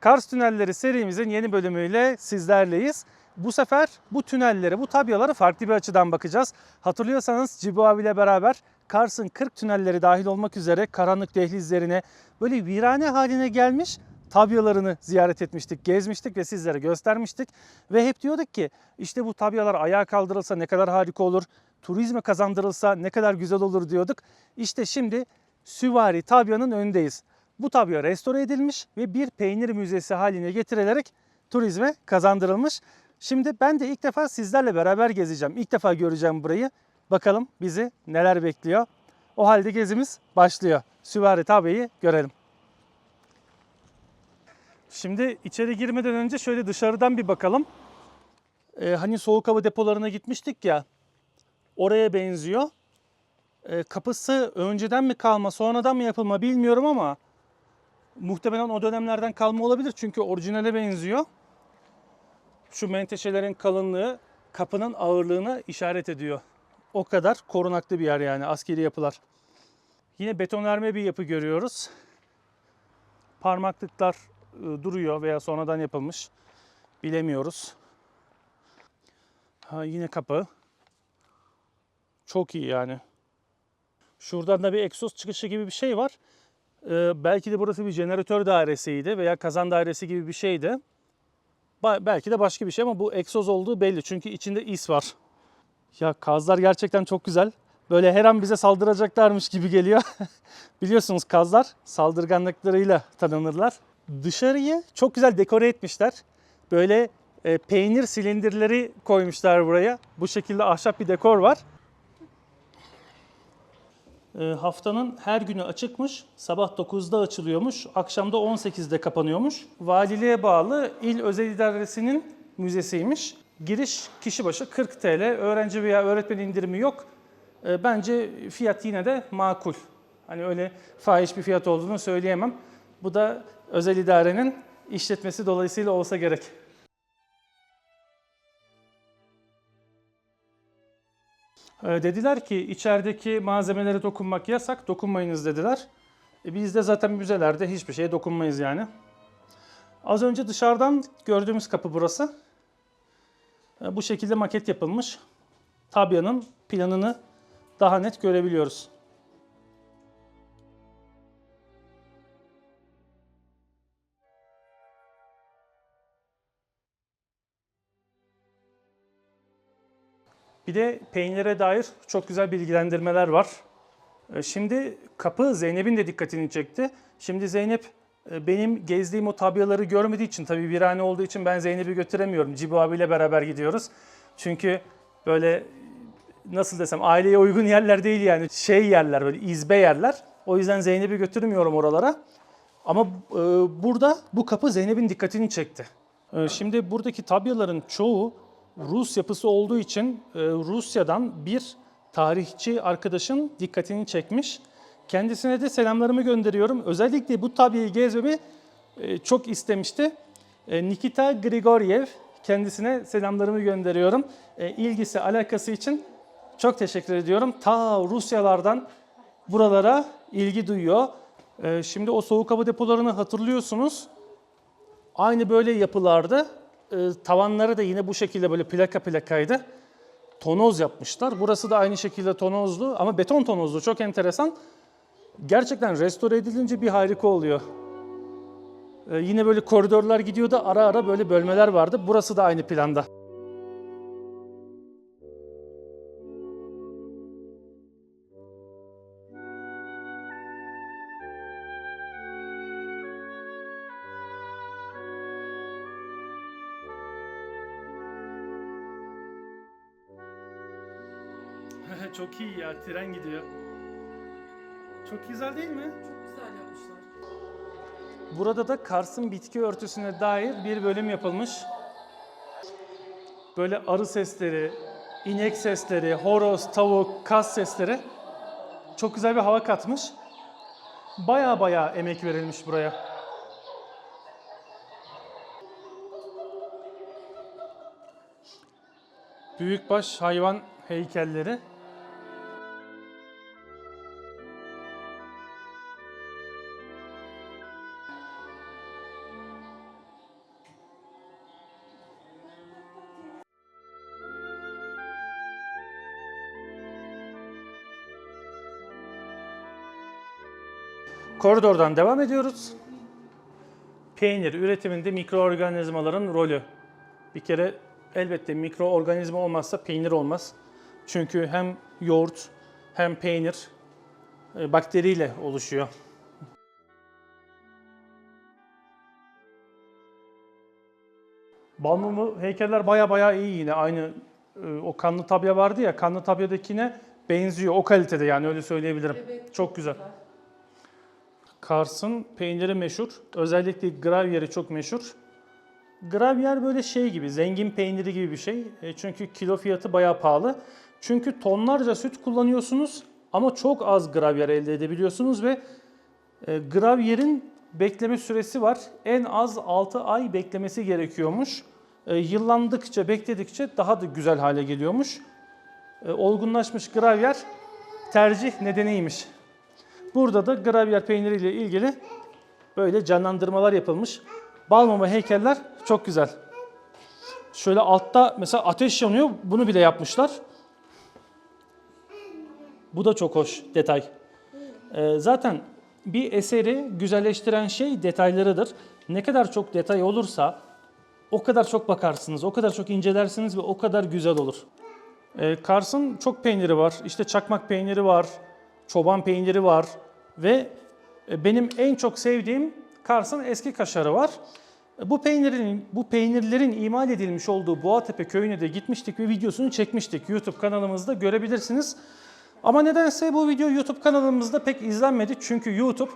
Kars Tünelleri serimizin yeni bölümüyle sizlerleyiz. Bu sefer bu tünellere, bu tabyalara farklı bir açıdan bakacağız. Hatırlıyorsanız Cibu abiyle beraber Kars'ın 40 tünelleri dahil olmak üzere karanlık dehlizlerine böyle virane haline gelmiş tabyalarını ziyaret etmiştik, gezmiştik ve sizlere göstermiştik. Ve hep diyorduk ki işte bu tabyalar ayağa kaldırılsa ne kadar harika olur, turizme kazandırılsa ne kadar güzel olur diyorduk. İşte şimdi Süvari Tabya'nın önündeyiz. Bu tabya restore edilmiş ve bir peynir müzesi haline getirilerek turizme kazandırılmış. Şimdi ben de ilk defa sizlerle beraber gezeceğim. İlk defa göreceğim burayı. Bakalım bizi neler bekliyor. O halde gezimiz başlıyor. Süvari Tabya'yı görelim. Şimdi içeri girmeden önce şöyle dışarıdan bir bakalım. Ee, hani soğuk hava depolarına gitmiştik ya. Oraya benziyor. Ee, kapısı önceden mi kalma, sonradan mı yapılma bilmiyorum ama muhtemelen o dönemlerden kalma olabilir çünkü orijinale benziyor. Şu menteşelerin kalınlığı kapının ağırlığına işaret ediyor. O kadar korunaklı bir yer yani askeri yapılar. Yine betonarme bir yapı görüyoruz. Parmaklıklar e, duruyor veya sonradan yapılmış. Bilemiyoruz. Ha, yine kapı. Çok iyi yani. Şuradan da bir egzoz çıkışı gibi bir şey var. Ee, belki de burası bir jeneratör dairesiydi veya kazan dairesi gibi bir şeydi. Ba- belki de başka bir şey ama bu egzoz olduğu belli çünkü içinde is var. Ya kazlar gerçekten çok güzel. Böyle her an bize saldıracaklarmış gibi geliyor. Biliyorsunuz kazlar saldırganlıklarıyla tanınırlar. Dışarıyı çok güzel dekore etmişler. Böyle e, peynir silindirleri koymuşlar buraya. Bu şekilde ahşap bir dekor var. E, haftanın her günü açıkmış. Sabah 9'da açılıyormuş. Akşamda 18'de kapanıyormuş. Valiliğe bağlı il özel idaresinin müzesiymiş. Giriş kişi başı 40 TL. Öğrenci veya öğretmen indirimi yok. E, bence fiyat yine de makul. Hani öyle fahiş bir fiyat olduğunu söyleyemem. Bu da özel idarenin işletmesi dolayısıyla olsa gerek. Dediler ki içerideki malzemelere dokunmak yasak, dokunmayınız dediler. E biz de zaten müzelerde hiçbir şeye dokunmayız yani. Az önce dışarıdan gördüğümüz kapı burası. E, Bu şekilde maket yapılmış. Tabya'nın planını daha net görebiliyoruz. Bir de peynire dair çok güzel bilgilendirmeler var. E, Şimdi kapı Zeynep'in de dikkatini çekti. Şimdi Zeynep e, benim gezdiğim o tabyaları görmediği için tabii virane olduğu için ben Zeynep'i götüremiyorum. Cibu abiyle beraber gidiyoruz. Çünkü böyle nasıl desem aileye uygun yerler değil yani şey yerler böyle izbe yerler. O yüzden Zeynep'i götürmüyorum oralara. Ama e, burada bu kapı Zeynep'in dikkatini çekti. E, şimdi buradaki tabyaların çoğu Rus yapısı olduğu için e, Rusya'dan bir tarihçi arkadaşın dikkatini çekmiş. Kendisine de selamlarımı gönderiyorum. Özellikle bu tabyayı gezmemi e, çok istemişti. E, Nikita Grigoryev kendisine selamlarımı gönderiyorum. E, ilgisi, alakası için çok teşekkür ediyorum. Ta Rusyalardan buralara ilgi duyuyor. Şimdi o soğuk hava depolarını hatırlıyorsunuz. Aynı böyle yapılarda e, tavanları da yine bu şekilde böyle plaka plakaydı. Tonoz yapmışlar. Burası da aynı şekilde tonozlu ama beton tonozlu. Çok enteresan. Gerçekten restore edilince bir harika oluyor. E, yine böyle koridorlar gidiyordu. Ara ara böyle bölmeler vardı. Burası da aynı planda. Çok iyi ya. Tren gidiyor. Çok güzel değil mi? Çok güzel yapmışlar. Burada da Kars'ın bitki örtüsüne dair bir bölüm yapılmış. Böyle arı sesleri, inek sesleri, horoz, tavuk, kaz sesleri çok güzel bir hava katmış. Baya baya emek verilmiş buraya. Büyükbaş hayvan heykelleri. Koridordan devam ediyoruz. Peynir üretiminde mikroorganizmaların rolü. Bir kere elbette mikroorganizma olmazsa peynir olmaz. Çünkü hem yoğurt hem peynir e, bakteriyle oluşuyor. Balmumu heykeller baya baya iyi yine. Aynı e, o kanlı tabya vardı ya, kanlı tabyadakine benziyor. O kalitede yani öyle söyleyebilirim. Çok güzel. Kars'ın peyniri meşhur. Özellikle gravyeri çok meşhur. Gravyer böyle şey gibi, zengin peyniri gibi bir şey. E, çünkü kilo fiyatı bayağı pahalı. Çünkü tonlarca süt kullanıyorsunuz ama çok az gravyer elde edebiliyorsunuz ve e, gravyerin bekleme süresi var. En az 6 ay beklemesi gerekiyormuş. E, yıllandıkça, bekledikçe daha da güzel hale geliyormuş. E, olgunlaşmış gravyer tercih nedeniymiş. Burada da gravyer peyniriyle ilgili böyle canlandırmalar yapılmış. Balmumu heykeller çok güzel. Şöyle altta mesela ateş yanıyor. Bunu bile yapmışlar. Bu da çok hoş detay. Ee, zaten bir eseri güzelleştiren şey detaylarıdır. Ne kadar çok detay olursa o kadar çok bakarsınız, o kadar çok incelersiniz ve o kadar güzel olur. Ee, Kars'ın çok peyniri var. İşte çakmak peyniri var, çoban peyniri var ve e, benim en çok sevdiğim Kars'ın eski kaşarı var. E, Bu peynirin, bu peynirlerin imal edilmiş olduğu Boğatepe köyüne de gitmiştik ve videosunu çekmiştik. YouTube kanalımızda görebilirsiniz. Ama nedense bu video YouTube kanalımızda pek izlenmedi. Çünkü YouTube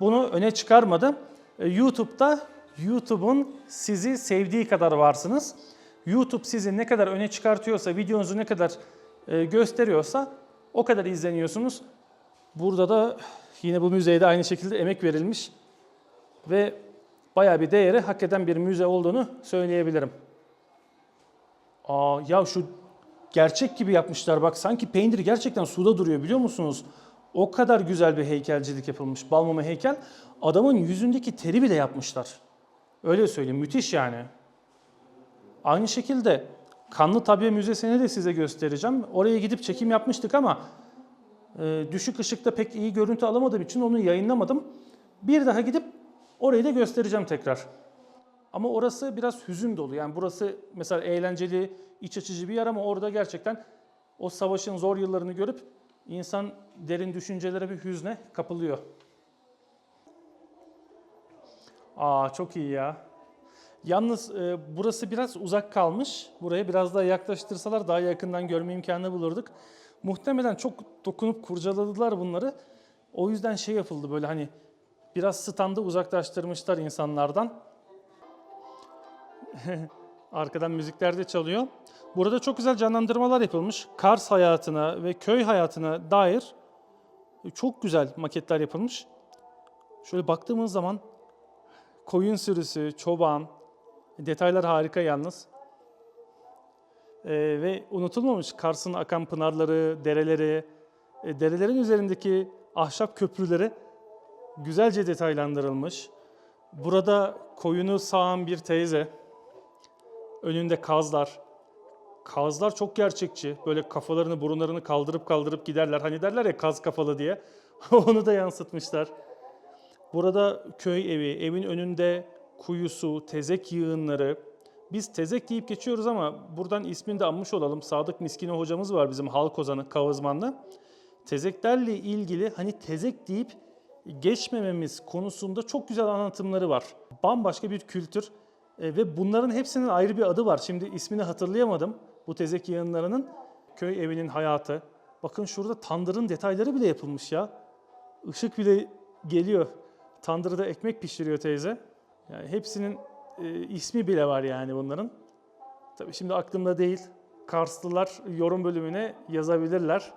bunu öne çıkarmadı. E, YouTube'da YouTube'un sizi sevdiği kadar varsınız. YouTube sizi ne kadar öne çıkartıyorsa, videonuzu ne kadar gösteriyorsa o kadar izleniyorsunuz. Burada da yine bu müzeye de aynı şekilde emek verilmiş ve bayağı bir değeri hak eden bir müze olduğunu söyleyebilirim. Aa ya şu gerçek gibi yapmışlar bak sanki peynir gerçekten suda duruyor biliyor musunuz? O kadar güzel bir heykelcilik yapılmış. Balmumu heykel. Adamın yüzündeki teri bile yapmışlar. Öyle söyleyeyim müthiş yani. Aynı şekilde Kanlı Tabya Müzesi'ni de size göstereceğim. Oraya gidip çekim yapmıştık ama e, düşük ışıkta pek iyi görüntü alamadığım için onu yayınlamadım. Bir daha gidip orayı da göstereceğim tekrar. Ama orası biraz hüzün dolu. Yani burası mesela eğlenceli, iç açıcı bir yer ama orada gerçekten o savaşın zor yıllarını görüp insan derin düşüncelere bir hüzne kapılıyor. Aa çok iyi ya. Yalnız e, burası biraz uzak kalmış. Buraya biraz daha yaklaştırsalar daha yakından görme imkanı bulurduk. Muhtemelen çok dokunup kurcaladılar bunları. O yüzden şey yapıldı böyle hani biraz standı uzaklaştırmışlar insanlardan. Arkadan müzikler de çalıyor. Burada çok güzel canlandırmalar yapılmış. Kars hayatına ve köy hayatına dair çok güzel maketler yapılmış. Şöyle baktığımız zaman koyun sürüsü, çoban, detaylar harika yalnız. Ee, ve unutulmamış Kars'ın akan pınarları, dereleri, e, derelerin üzerindeki ahşap köprüleri güzelce detaylandırılmış. Burada koyunu sağan bir teyze, önünde kazlar. Kazlar çok gerçekçi. Böyle kafalarını, burunlarını kaldırıp kaldırıp giderler. Hani derler ya kaz kafalı diye. Onu da yansıtmışlar. Burada köy evi, evin önünde kuyusu, tezek yığınları. Biz tezek deyip geçiyoruz ama buradan ismini de anmış olalım. Sadık Miskine hocamız var bizim halk ozanı Kağızmanlı. Tezeklerle ilgili hani tezek deyip geçmememiz konusunda çok güzel anlatımları var. Bambaşka bir kültür E, ve bunların hepsinin ayrı bir adı var. Şimdi ismini hatırlayamadım bu tezek yığınlarının. Köy evinin hayatı. Bakın şurada tandırın detayları bile yapılmış ya. Işık bile geliyor. Tandırda ekmek pişiriyor teyze. Yani hepsinin e, ismi bile var yani bunların. Tabii şimdi aklımda değil. Karslılar yorum bölümüne yazabilirler.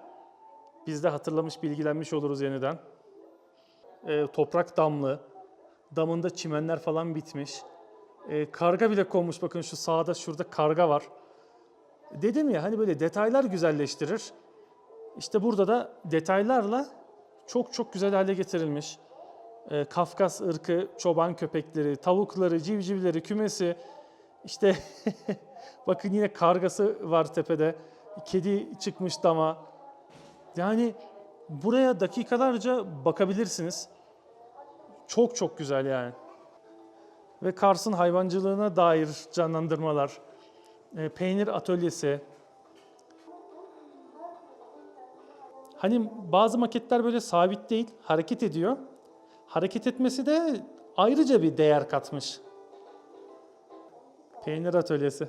Biz de hatırlamış, bilgilenmiş oluruz yeniden. E, toprak damlı. Damında çimenler falan bitmiş. E, karga bile konmuş. Bakın şu sağda şurada karga var. Dedim ya hani böyle detaylar güzelleştirir. İşte burada da detaylarla çok çok güzel hale getirilmiş. Ee, Kafkas ırkı çoban köpekleri, tavukları, civcivleri, kümesi. İşte bakın yine kargası var tepede. Kedi çıkmış dama. Yani buraya dakikalarca bakabilirsiniz. Çok çok güzel yani. Ve Kars'ın hayvancılığına dair canlandırmalar, e, peynir atölyesi. Hani bazı maketler böyle sabit değil, hareket ediyor. Hareket etmesi de ayrıca bir değer katmış. Peynir atölyesi.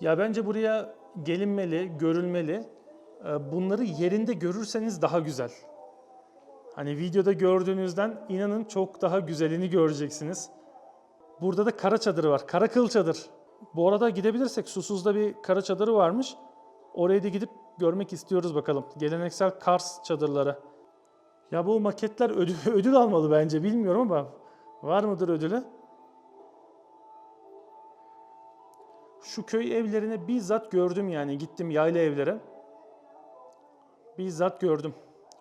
Ya bence buraya gelinmeli, görülmeli. Ee, Bunları yerinde görürseniz daha güzel. Hani videoda gördüğünüzden inanın çok daha güzelini göreceksiniz. Burada da kara çadırı var. Kara kıl çadır. Bu arada gidebilirsek Susuz'da bir kara çadırı varmış. Oraya da gidip görmek istiyoruz bakalım. Geleneksel Kars çadırları. Ya bu maketler ödül, ödül almalı bence bilmiyorum ama var mıdır ödülü? Şu köy evlerini bizzat gördüm yani gittim yayla evlere. Bizzat gördüm.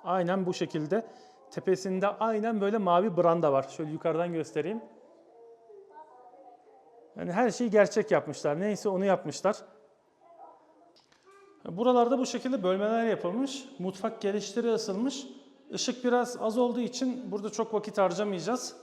Aynen bu şekilde. Tepesinde aynen böyle mavi branda var. Şöyle yukarıdan göstereyim. Yani her şeyi gerçek yapmışlar. Neyse onu yapmışlar. Buralarda bu şekilde bölmeler yapılmış. Mutfak geliştiri ısılmış. Işık biraz az olduğu için burada çok vakit harcamayacağız.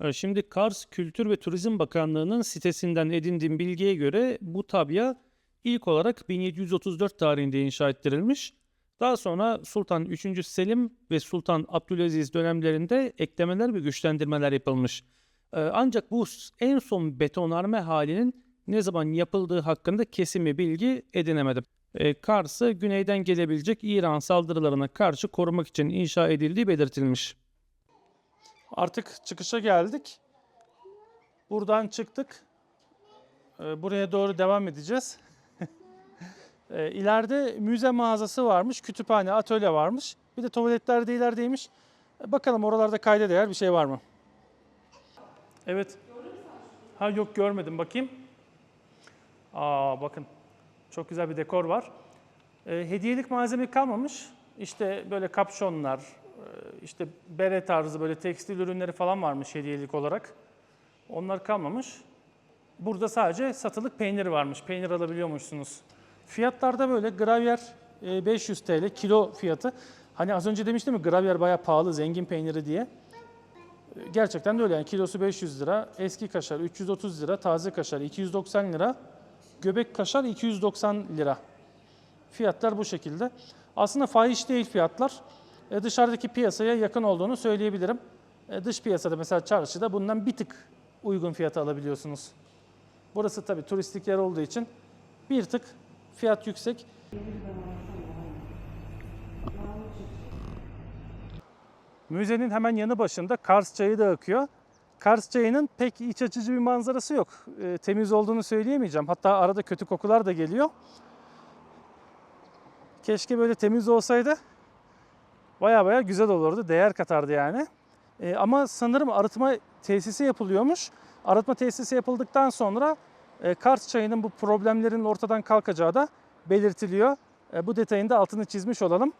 Ee, Şimdi Kars Kültür ve Turizm Bakanlığı'nın sitesinden edindiğim bilgiye göre bu tabya ilk olarak 1734 tarihinde inşa ettirilmiş. Daha sonra Sultan 3. Selim ve Sultan Abdülaziz dönemlerinde eklemeler ve güçlendirmeler yapılmış. Ee, Ancak bu en son betonarme halinin ne zaman yapıldığı hakkında kesin bir bilgi edinemedim. Ee, Kars'ı güneyden gelebilecek İran saldırılarına karşı korumak için inşa edildiği belirtilmiş. Artık çıkışa geldik. Buradan çıktık. Ee, Buraya doğru devam edeceğiz. Ee, İleride müze mağazası varmış, kütüphane, atölye varmış. Bir de tuvaletler de ilerideymiş. Bakalım oralarda kayda değer bir şey var mı? Evet. Ha yok görmedim bakayım. Aa bakın. Çok güzel bir dekor var. Ee, hediyelik malzeme kalmamış. İşte böyle kapşonlar, e, işte bere tarzı böyle tekstil ürünleri falan varmış hediyelik olarak. Onlar kalmamış. Burada sadece satılık peynir varmış. Peynir alabiliyormuşsunuz. Fiyatlarda böyle gravyer e, 500 TL kilo fiyatı. Hani az önce demiştim mi gravyer bayağı pahalı zengin peyniri diye. E, Gerçekten de öyle yani kilosu 500 lira, eski kaşar 330 lira, taze kaşar 290 lira, göbek kaşar 290 lira. Fiyatlar bu şekilde. Aslında fahiş değil fiyatlar. E, dışarıdaki piyasaya yakın olduğunu söyleyebilirim. E, dış piyasada mesela çarşıda bundan bir tık uygun fiyata alabiliyorsunuz. Burası tabii turistik yer olduğu için bir tık fiyat yüksek. Müzenin hemen yanı başında Kars Çayı da akıyor. Kars Çayı'nın pek iç açıcı bir manzarası yok. E, temiz olduğunu söyleyemeyeceğim. Hatta arada kötü kokular da geliyor. Keşke böyle temiz olsaydı baya baya güzel olurdu. Değer katardı yani. E, ama sanırım arıtma tesisi yapılıyormuş. Arıtma tesisi yapıldıktan sonra e, Kars çayının bu problemlerin ortadan kalkacağı da belirtiliyor. E, bu detayın da altını çizmiş olalım.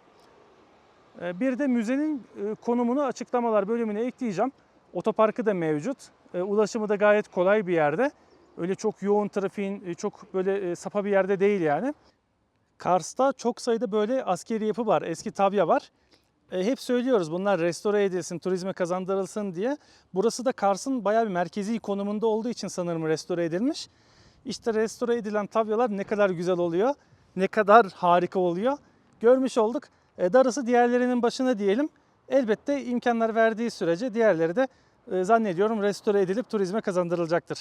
E, bir de müzenin e, konumunu açıklamalar bölümüne ekleyeceğim. Otoparkı da mevcut. E, ulaşımı da gayet kolay bir yerde. Öyle çok yoğun trafiğin, e, çok böyle e, sapa bir yerde değil yani. Kars'ta çok sayıda böyle askeri yapı var. Eski tabya var. E, hep söylüyoruz bunlar restore edilsin, turizme kazandırılsın diye. Burası da Kars'ın bayağı bir merkezi konumunda olduğu için sanırım restore edilmiş. İşte restore edilen tabyalar ne kadar güzel oluyor, ne kadar harika oluyor. Görmüş olduk. E, darısı diğerlerinin başına diyelim. Elbette imkanlar verdiği sürece diğerleri de e, zannediyorum restore edilip turizme kazandırılacaktır.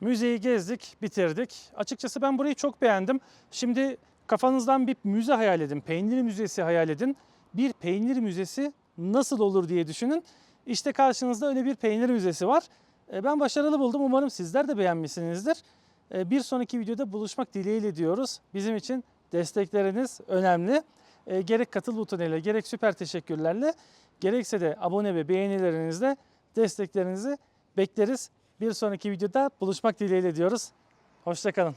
Müzeyi gezdik, bitirdik. Açıkçası ben burayı çok beğendim. Şimdi kafanızdan bir müze hayal edin, peynir müzesi hayal edin. Bir peynir müzesi nasıl olur diye düşünün. İşte karşınızda öyle bir peynir müzesi var. E, Ben başarılı buldum. Umarım sizler de beğenmişsinizdir. E, Bir sonraki videoda buluşmak dileğiyle diyoruz. Bizim için destekleriniz önemli. Gerek katıl butonuyla gerek süper teşekkürlerle gerekse de abone ve beğenilerinizle desteklerinizi bekleriz. Bir sonraki videoda buluşmak dileğiyle diyoruz. Hoşçakalın.